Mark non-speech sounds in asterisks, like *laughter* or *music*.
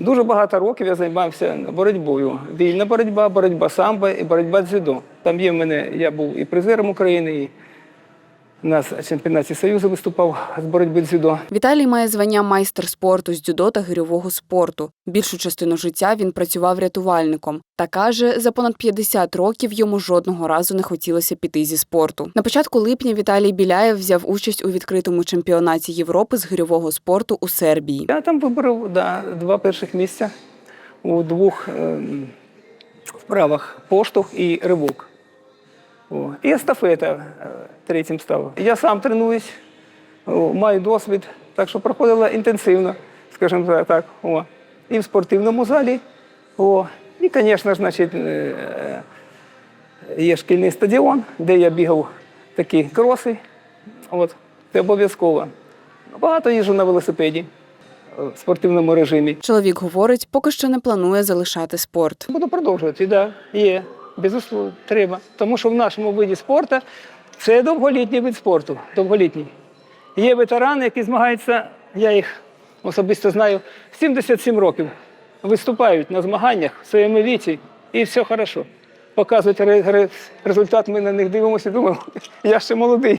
Дуже багато років я займався боротьбою. Вільна боротьба, боротьба самбо і боротьба дзюдо. Там є в мене, я був і призером України, і на чемпіонаті Союзу виступав з боротьби дзюдо. Віталій має звання майстер спорту з дзюдо та гирьового спорту. Більшу частину життя він працював рятувальником та каже, за понад 50 років йому жодного разу не хотілося піти зі спорту. На початку липня Віталій Біляєв взяв участь у відкритому чемпіонаті Європи з гирьового спорту у Сербії. Я там виборов да, два перших місця у двох ем, вправах поштовх і ривок. О. І естафета е, третім став. Я сам тренуюсь, о, маю досвід, так що проходила інтенсивно, скажімо так. О. І в спортивному залі. О. І, звісно значить, е, є шкільний стадіон, де я бігав такі кроси. От. Це обов'язково. Багато їжджу на велосипеді е, в спортивному режимі. Чоловік говорить, поки що не планує залишати спорт. Буду продовжувати, так, да, є. Безусловно, треба. Тому що в нашому виді спорту це довголітній вид спорту. Довголітній. Є ветерани, які змагаються, я їх особисто знаю, 77 років. Виступають на змаганнях в своєму віці, і все хорошо. Показують ре- ре- результат, ми на них дивимося думаємо, *laughs* я ще молодий.